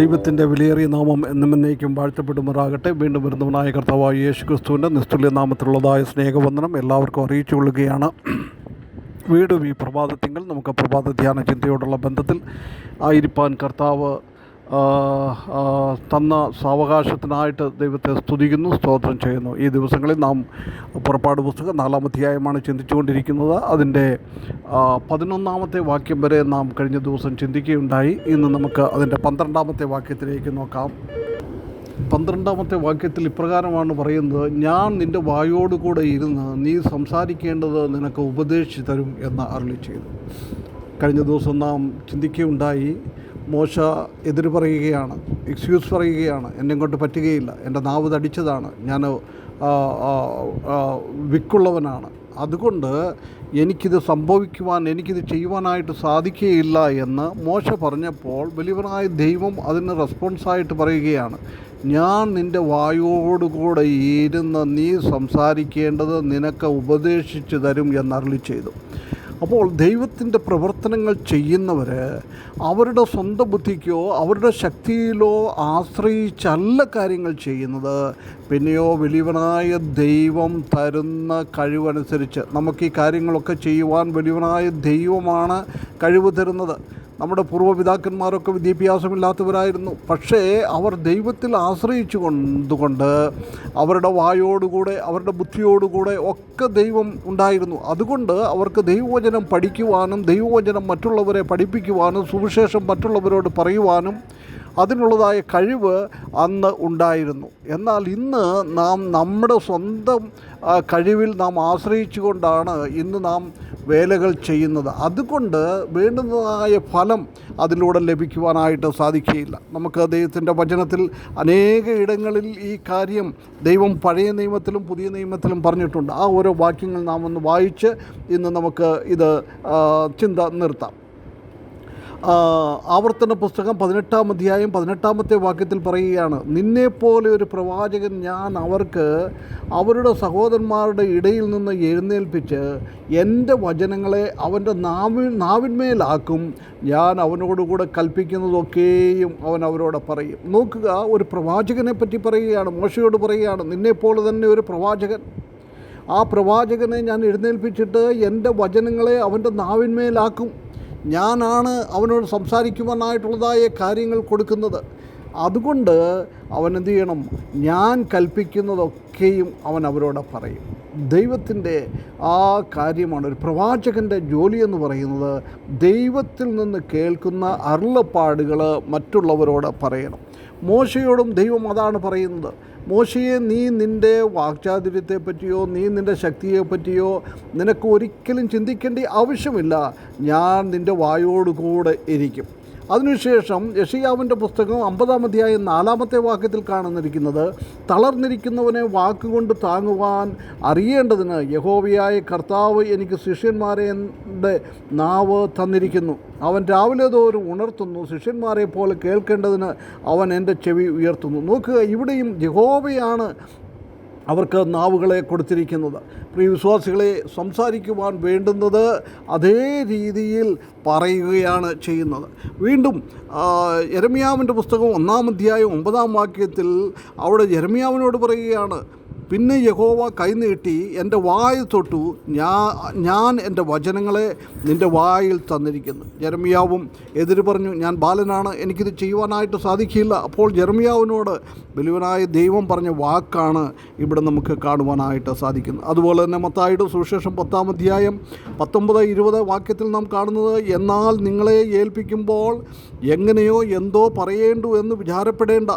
ദൈവത്തിന്റെ വിലയേറിയ നാമം എന്നും എന്നേക്കും വാഴ്ത്തപ്പെടുമാറാകട്ടെ. വീണ്ടും വരുന്നവനായ കർത്താവായ യേശു ക്രിസ്തുവിന്റെ നിസ്തുല്യ നാമത്തിലുള്ളതായ സ്നേഹവന്ദനം എല്ലാവർക്കും അറിയിച്ചു കൊള്ളുകയാണ് വീണ്ടും ഈ പ്രഭാതത്തിങ്കൾ നമുക്ക് പ്രഭാത ധ്യാന ചിന്തയോടുള്ള ബന്ധത്തിൽ ആയിരിക്കാൻ കർത്താവ് തന്ന സാവകാശത്തിനായിട്ട് ദൈവത്തെ സ്തുതിക്കുന്നു സ്തോത്രം ചെയ്യുന്നു. ഈ ദിവസങ്ങളിൽ നാം പുറപ്പാട് പുസ്തകം നാലാം അധ്യായമാണ് ചിന്തിച്ചുകൊണ്ടിരിക്കുന്നത്. അതിന്റെ പതിനൊന്നാമത്തെ വാക്യം വരെ നാം കഴിഞ്ഞ ദിവസം ചിന്തിക്കുകയുണ്ടായി. ഇന്ന് നമുക്ക് അതിന്റെ പന്ത്രണ്ടാമത്തെ വാക്യത്തിലേക്ക് നോക്കാം. പന്ത്രണ്ടാമത്തെ വാക്യത്തിൽ ഇപ്രകാരമാണ് പറയുന്നത് ഞാൻ നിന്റെ വായോടുകൂടെ ഇരുന്ന് നീ സംസാരിക്കേണ്ടത് നിനക്ക് ഉപദേശിച്ചു തരും എന്ന് അരുളി ചെയ്തു. കഴിഞ്ഞ ദിവസം നാം ചിന്തിക്കുകയുണ്ടായി മോശ എതിര് പറയുകയാണ് എക്സ്ക്യൂസ് പറയുകയാണ് എന്നെ കൊണ്ട് പറ്റുകയില്ല എന്റെ നാവ് തടിച്ചതാണ് ഞാൻ വിക്കുള്ളവനാണ്. അതുകൊണ്ട് എനിക്കിത് സംഭവിക്കുവാൻ എനിക്കിത് ചെയ്യുവാനായിട്ട് സാധിക്കുകയില്ല എന്ന് മോശ പറഞ്ഞപ്പോൾ വലിയവനായ ദൈവം അതിന് റെസ്പോൺസായിട്ട് പറയുകയാണ് ഞാൻ നിന്റെ വായോടുകൂടെ ഇരുന്ന് നീ സംസാരിക്കേണ്ടത് നിനക്ക് ഉപദേശിച്ചു തരും എന്നറിളി ചെയ്തു. അപ്പോൾ ദൈവത്തിന്റെ പ്രവർത്തനങ്ങൾ ചെയ്യുന്നവർ അവരുടെ സ്വന്തം ബുദ്ധിക്കോ അവരുടെ ശക്തിയിലോ ആശ്രയിച്ചല്ല കാര്യങ്ങൾ ചെയ്യുന്നത്. പിന്നെയോ വലിയവനായ ദൈവം തരുന്ന കഴിവനുസരിച്ച് നമുക്ക് ഈ കാര്യങ്ങളൊക്കെ ചെയ്യുവാൻ വലിയവനായ ദൈവമാണ് കഴിവ് തരുന്നത്. നമ്മുടെ പൂർവപിതാക്കന്മാരൊക്കെ വിദ്യാഭ്യാസമില്ലാത്തവരായിരുന്നു. പക്ഷേ അവർ ദൈവത്തിൽ ആശ്രയിച്ചു കൊണ്ടുകൊണ്ട് അവരുടെ വായോടുകൂടെ അവരുടെ ബുദ്ധിയോടുകൂടെ ഒക്കെ ദൈവം ഉണ്ടായിരുന്നു. അതുകൊണ്ട് അവർക്ക് ദൈവവചനം പഠിക്കുവാനും ദൈവവചനം മറ്റുള്ളവരെ പഠിപ്പിക്കുവാനും സുവിശേഷം മറ്റുള്ളവരോട് പറയുവാനും അതിനുള്ളതായ കഴിവ് അന്ന് ഉണ്ടായിരുന്നു. എന്നാൽ ഇന്ന് നാം നമ്മുടെ സ്വന്തം കഴിവിൽ നാം ആശ്രയിച്ചുകൊണ്ടാണ് ഇന്ന് നാം വേലകൾ ചെയ്യുന്നത്. അതുകൊണ്ട് വേണ്ടുന്നതായ ഫലം അതിലൂടെ ലഭിക്കുവാനായിട്ട് സാധിക്കുകയില്ല. നമുക്ക് ദൈവത്തിന്റെ വചനത്തിൽ അനേക ഇടങ്ങളിൽ ഈ കാര്യം ദൈവം പഴയ നിയമത്തിലും പുതിയ നിയമത്തിലും പറഞ്ഞിട്ടുണ്ട്. ആ ഓരോ വാക്യങ്ങൾ നാം ഒന്ന് വായിച്ച് ഇന്ന് നമുക്ക് ഇത് ചിന്ത നിർത്താം. ആവർത്തന പുസ്തകം പതിനെട്ടാം അധ്യായം പതിനെട്ടാമത്തെ വാക്യത്തിൽ പറയുകയാണ് നിന്നെപ്പോലെ ഒരു പ്രവാചകൻ ഞാൻ അവർക്ക് അവരുടെ സഹോദരന്മാരുടെ ഇടയിൽ നിന്ന് എഴുന്നേൽപ്പിച്ച് എന്റെ വചനങ്ങളെ അവന്റെ നാവി നാവിന്മേലാക്കും. ഞാൻ അവനോടുകൂടെ കൽപ്പിക്കുന്നതൊക്കെയും അവൻ അവരോട് പറയും. നോക്കുക ഒരു പ്രവാചകനെ പറ്റി പറയുകയാണ് മോശയോട് പറയുകയാണ് നിന്നെപ്പോലെ തന്നെ ഒരു പ്രവാചകൻ. ആ പ്രവാചകനെ ഞാൻ എഴുന്നേൽപ്പിച്ചിട്ട് എന്റെ വചനങ്ങളെ അവന്റെ നാവിന്മേലാക്കും. ഞാനാണ് അവനോട് സംസാരിക്കുവാനായിട്ടുള്ളതായ കാര്യങ്ങൾ കൊടുക്കുന്നത്. അതുകൊണ്ട് അവൻ എന്ത് ചെയ്യണം? ഞാൻ കൽപ്പിക്കുന്നതൊക്കെയും അവൻ അവരോട് പറയും. ദൈവത്തിന്റെ ആ കാര്യമാണ് ഒരു പ്രവാചകന്റെ ജോലി എന്ന് പറയുന്നത്. ദൈവത്തിൽ നിന്ന് കേൾക്കുന്ന അരുളപ്പാടുകൾ മറ്റുള്ളവരോട് പറയണം. മോശയോടും ദൈവം അതാണ് പറയുന്നത്. മോശയെ നീ നിന്റെ വാക്ചാതുര്യത്തെപ്പറ്റിയോ നീ നിന്റെ ശക്തിയെപ്പറ്റിയോ നിനക്ക് ഒരിക്കലും ചിന്തിക്കേണ്ട ആവശ്യമില്ല. ഞാൻ നിന്റെ വായോടുകൂടെ ഇരിക്കും. അതിനുശേഷം യഷിയാവിന്റെ പുസ്തകം അമ്പതാം അധ്യായം നാലാമത്തെ വാക്യത്തിൽ കാണുന്നിരിക്കുന്നത് തളർന്നിരിക്കുന്നവനെ വാക്കുകൊണ്ട് താങ്ങുവാൻ അറിയേണ്ടതിന് യഹോവയായ കർത്താവ് എനിക്ക് ശിഷ്യന്മാരെ നാവ് തന്നിരിക്കുന്നു. അവൻ രാവിലെ തോറും ഉണർത്തുന്നു ശിഷ്യന്മാരെ പോലെ കേൾക്കേണ്ടതിന് അവൻ എന്റെ ചെവി ഉയർത്തുന്നു. നോക്കുക ഇവിടെയും യഹോവയാണ് അവർക്ക് നാവുകളെ കൊടുത്തിരിക്കുന്നത്. പ്രിയ വിശ്വാസികളെ സംസാരിക്കുവാൻ വേണ്ടുന്നത് അതേ രീതിയിൽ പറയുകയാണ് ചെയ്യുന്നത്. വീണ്ടും യെരമ്യാവിന്റെ പുസ്തകം ഒന്നാം അധ്യായം ഒമ്പതാം വാക്യത്തിൽ അവിടെ യെരമ്യാവിനോട് പറയുകയാണ്. പിന്നെ യഹോവ കൈനീട്ടി എന്റെ വായിൽ തൊട്ടു ഞാൻ ഞാൻ എന്റെ വചനങ്ങളെ നിന്റെ വായിൽ തന്നിരിക്കുന്നു. ജെറമിയാവും എതിര് പറഞ്ഞു ഞാൻ ബാലനാണ് എനിക്കിത് ചെയ്യുവാനായിട്ട് സാധിക്കില്ല. അപ്പോൾ ജർമിയാവിനോട് വലുവനായ ദൈവം പറഞ്ഞ വാക്കാണ് ഇവിടെ നമുക്ക് കാണുവാനായിട്ട് സാധിക്കുന്നത്. അതുപോലെ തന്നെ മൊത്തമായിട്ട് സുവിശേഷം പത്താം അധ്യായം പത്തൊമ്പത് ഇരുപത് വാക്യത്തിൽ നാം കാണുന്നത് എന്നാൽ നിങ്ങളെ ഏൽപ്പിക്കുമ്പോൾ എങ്ങനെയോ എന്തോ പറയേണ്ടു എന്ന് വിചാരപ്പെടേണ്ട.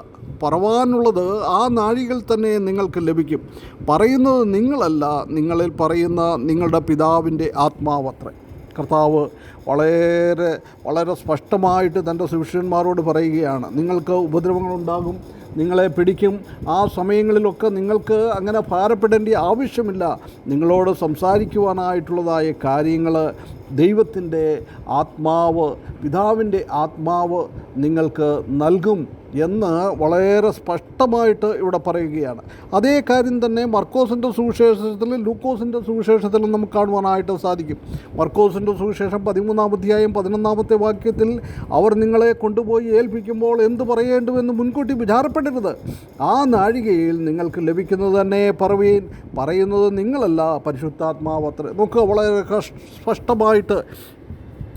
പറവാനുള്ളത് ആ നാഴികൾ തന്നെ നിങ്ങൾക്ക് ലഭിക്കും. പറയുന്നത് നിങ്ങളല്ല നിങ്ങളിൽ പറയുന്ന നിങ്ങളുടെ പിതാവിന്റെ ആത്മാവത്രേ. കർത്താവ് വളരെ വളരെ സ്പഷ്ടമായിട്ട് തന്റെ സുവിഷ്യന്മാരോട് പറയുകയാണ് നിങ്ങൾക്ക് ഉപദ്രവങ്ങളുണ്ടാകും നിങ്ങളെ പിടിക്കും ആ സമയങ്ങളിലൊക്കെ നിങ്ങൾക്ക് അങ്ങനെ ഭാരപ്പെടേണ്ട ആവശ്യമില്ല. നിങ്ങളോട് സംസാരിക്കുവാനായിട്ടുള്ളതായ കാര്യങ്ങൾ ദൈവത്തിന്റെ ആത്മാവ് പിതാവിന്റെ ആത്മാവ് നിങ്ങൾക്ക് നൽകും. എന്ന് വളരെ സ്പഷ്ടമായിട്ട് ഇവിടെ പറയുകയാണ്. അതേ കാര്യം തന്നെ മർക്കോസിന്റെ സുവിശേഷത്തിൽ ലൂക്കോസിന്റെ സുവിശേഷത്തിലും നമുക്ക് കാണുവാനായിട്ട് സാധിക്കും. മർക്കോസിന്റെ സുവിശേഷം പതിമൂന്നാം അധ്യായം പതിനൊന്നാമത്തെ വാക്യത്തിൽ അവർ നിങ്ങളെ കൊണ്ടുപോയി ഏൽപ്പിക്കുമ്പോൾ എന്ത് പറയേണ്ടുവെന്ന് മുൻകൂട്ടി വിചാരപ്പെടരുത്. ആ നാഴികയിൽ നിങ്ങൾക്ക് ലഭിക്കുന്നത് തന്നെ പറവീൻ. പറയുന്നത് നിങ്ങളല്ല പരിശുദ്ധാത്മാവത്ര നമുക്ക് വളരെ സ്പഷ്ടമായിട്ട്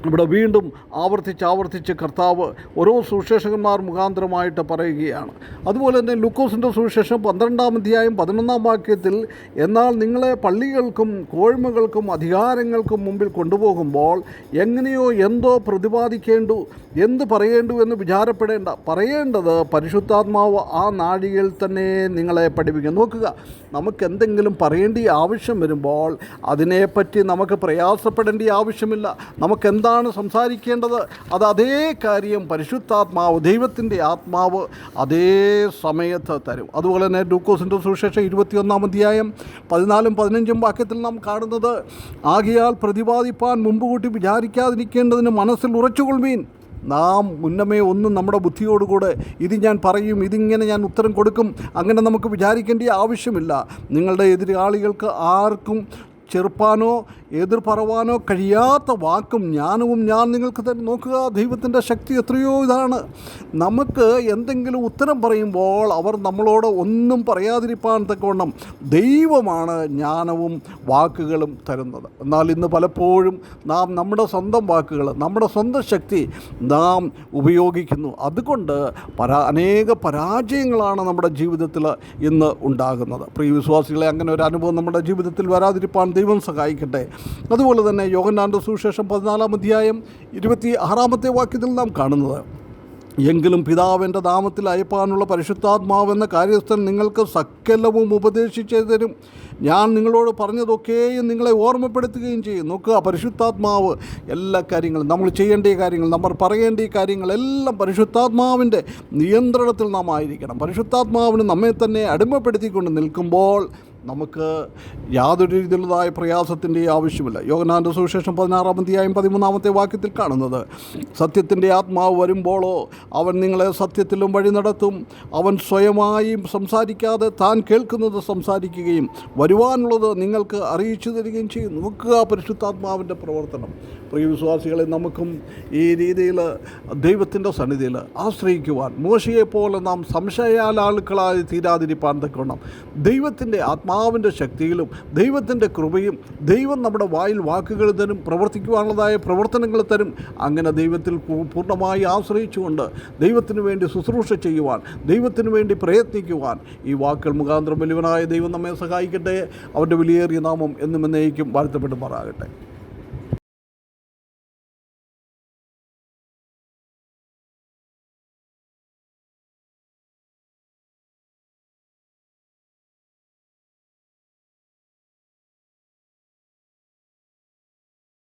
ഇവിടെ വീണ്ടും ആവർത്തിച്ച് ആവർത്തിച്ച് കർത്താവ് ഓരോ സുവിശേഷകന്മാർ മുഖാന്തരമായിട്ട് പറയുകയാണ്. അതുപോലെ തന്നെ ലൂക്കോസിന്റെ സുവിശേഷം പന്ത്രണ്ടാം അധ്യായം പതിനൊന്നാം വാക്യത്തിൽ എന്നാൽ നിങ്ങളെ പള്ളികൾക്കും കോഴ്മകൾക്കും അധികാരങ്ങൾക്കും മുമ്പിൽ കൊണ്ടുപോകുമ്പോൾ എങ്ങനെയോ എന്തോ പ്രതിപാദിക്കേണ്ടു എന്ത് പറയേണ്ടു എന്ന് വിചാരപ്പെടേണ്ട. പറയേണ്ടത് പരിശുദ്ധാത്മാവ് ആ നാഴികയിൽ തന്നെ നിങ്ങളെ പഠിപ്പിക്കും. നോക്കുക നമുക്ക് എന്തെങ്കിലും പറയേണ്ട ആവശ്യം വരുമ്പോൾ അതിനെപ്പറ്റി നമുക്ക് പ്രയാസപ്പെടേണ്ട ആവശ്യമില്ല. നമുക്ക് എന്താണ് സംസാരിക്കേണ്ടത്? അത് അതേ കാര്യം പരിശുദ്ധാത്മാവ് ദൈവത്തിന്റെ ആത്മാവ് അതേ സമയത്ത് തരും. അതുപോലെ തന്നെ ഡൂക്കോസിന്റെ സുവിശേഷം ഇരുപത്തിയൊന്നാം അധ്യായം പതിനാലും പതിനഞ്ചും വാക്യത്തിൽ നാം കാണുന്നത് ആകിയാൽ പ്രതിപാദിപ്പാൻ മുമ്പ് കൂട്ടി വിചാരിക്കാതിരിക്കേണ്ടതിന് മനസ്സിൽ ഉറച്ചുകൊള്ളുവീൻ. നാം മുന്നമേ ഒന്നും നമ്മുടെ ബുദ്ധിയോടുകൂടെ ഇത് ഞാൻ പറയും ഇതിങ്ങനെ ഞാൻ ഉത്തരം കൊടുക്കും. അങ്ങനെ നമുക്ക് വിചാരിക്കേണ്ട ആവശ്യമില്ല. നിങ്ങളുടെ എതിരാളികൾക്ക് ആർക്കും ചെറുപ്പാനോ എതിർ പറവാനോ കഴിയാത്ത വാക്കും ജ്ഞാനവും ഞാൻ നിങ്ങൾക്ക് തന്നെ നോക്കുക. ദൈവത്തിന്റെ ശക്തി എത്രയോ ഇതാണ്. നമുക്ക് എന്തെങ്കിലും ഉത്തരം പറയുമ്പോൾ അവർ നമ്മളോട് ഒന്നും പറയാതിരിപ്പാൻ തക്കവണ്ണം ദൈവമാണ് ജ്ഞാനവും വാക്കുകളും തരുന്നത്. എന്നാൽ ഇന്ന് പലപ്പോഴും നാം നമ്മുടെ സ്വന്തം വാക്കുകൾ നമ്മുടെ സ്വന്തം ശക്തി നാം ഉപയോഗിക്കുന്നു. അതുകൊണ്ട് പരാ അനേക പരാജയങ്ങളാണ് നമ്മുടെ ജീവിതത്തിൽ ഇന്ന് ഉണ്ടാകുന്നത്. പ്രിയ വിശ്വാസികളെ അങ്ങനെ ഒരു അനുഭവം നമ്മുടെ ജീവിതത്തിൽ വരാതിരിപ്പാൻ ദൈവം സഹായിക്കട്ടെ. അതുപോലെ തന്നെ യോഗനാന്റെ സുവിശേഷം പതിനാലാം അധ്യായം ഇരുപത്തി ആറാമത്തെ വാക്യത്തിൽ നാം കാണുന്നത് എങ്കിലും പിതാവിന്റെ നാമത്തിൽ അയപ്പാനുള്ള പരിശുദ്ധാത്മാവെന്ന കാര്യസ്ഥൻ നിങ്ങൾക്ക് സകലവും ഉപദേശിച്ചു തരും ഞാൻ നിങ്ങളോട് പറഞ്ഞതൊക്കെയും നിങ്ങളെ ഓർമ്മപ്പെടുത്തുകയും ചെയ്യും. നോക്കുക പരിശുദ്ധാത്മാവ് എല്ലാ കാര്യങ്ങളും നമ്മൾ ചെയ്യേണ്ട കാര്യങ്ങൾ നമ്മൾ പറയേണ്ട കാര്യങ്ങളെല്ലാം പരിശുദ്ധാത്മാവിന്റെ നിയന്ത്രണത്തിൽ നാം ആയിരിക്കണം. പരിശുദ്ധാത്മാവിന് നമ്മെ തന്നെ അടിമപ്പെടുത്തിക്കൊണ്ട് നിൽക്കുമ്പോൾ നമുക്ക് യാതൊരു രീതിയിലുള്ളതായ പ്രയാസത്തിന്റെ ആവശ്യമില്ല. യോഗനാന്റെ സുവിശേഷം പതിനാറാം അധ്യായം പതിമൂന്നാമത്തെ വാക്യത്തിൽ കാണുന്നത് സത്യത്തിന്റെ ആത്മാവ് വരുമ്പോഴോ അവൻ നിങ്ങളെ സത്യത്തിലും വഴി നടത്തും. അവൻ സ്വയമായി സംസാരിക്കാതെ താൻ കേൾക്കുന്നത് സംസാരിക്കുകയും വരുവാനുള്ളത് നിങ്ങൾക്ക് അറിയിച്ചു തരികയും ചെയ്യും. നോക്കുക പരിശുദ്ധാത്മാവിന്റെ പ്രവർത്തനം. പ്രിയ വിശ്വാസികളെ നമുക്കും ഈ രീതിയിൽ ദൈവത്തിന്റെ സന്നിധിയിൽ ആശ്രയിക്കുവാൻ മോശയെപ്പോലെ നാം സംശയാലാളുക്കളായി തീരാതിരിപ്പാൻ തക്കണം ദൈവത്തിന്റെ ആത്മാവിന്റെ ശക്തിയിലും ദൈവത്തിന്റെ കൃപയും ദൈവം നമ്മുടെ വായിൽ വാക്കുകൾ തരും പ്രവർത്തിക്കുവാനുള്ളതായ പ്രവർത്തനങ്ങൾ തരും. അങ്ങനെ ദൈവത്തിൽ പൂർണമായി ആശ്രയിച്ചുകൊണ്ട് ദൈവത്തിന് വേണ്ടി ശുശ്രൂഷ ചെയ്യുവാൻ ദൈവത്തിന് വേണ്ടി പ്രയത്നിക്കുവാൻ ഈ വാക്കുകൾ മുഖാന്തരം വലിയവനായ ദൈവം നമ്മെ സഹായിക്കട്ടെ. അവന്റെ വിലയേറിയ നാമം എന്നും എന്നേക്കും വാഴ്ത്തപ്പെടുമാറാകട്ടെ.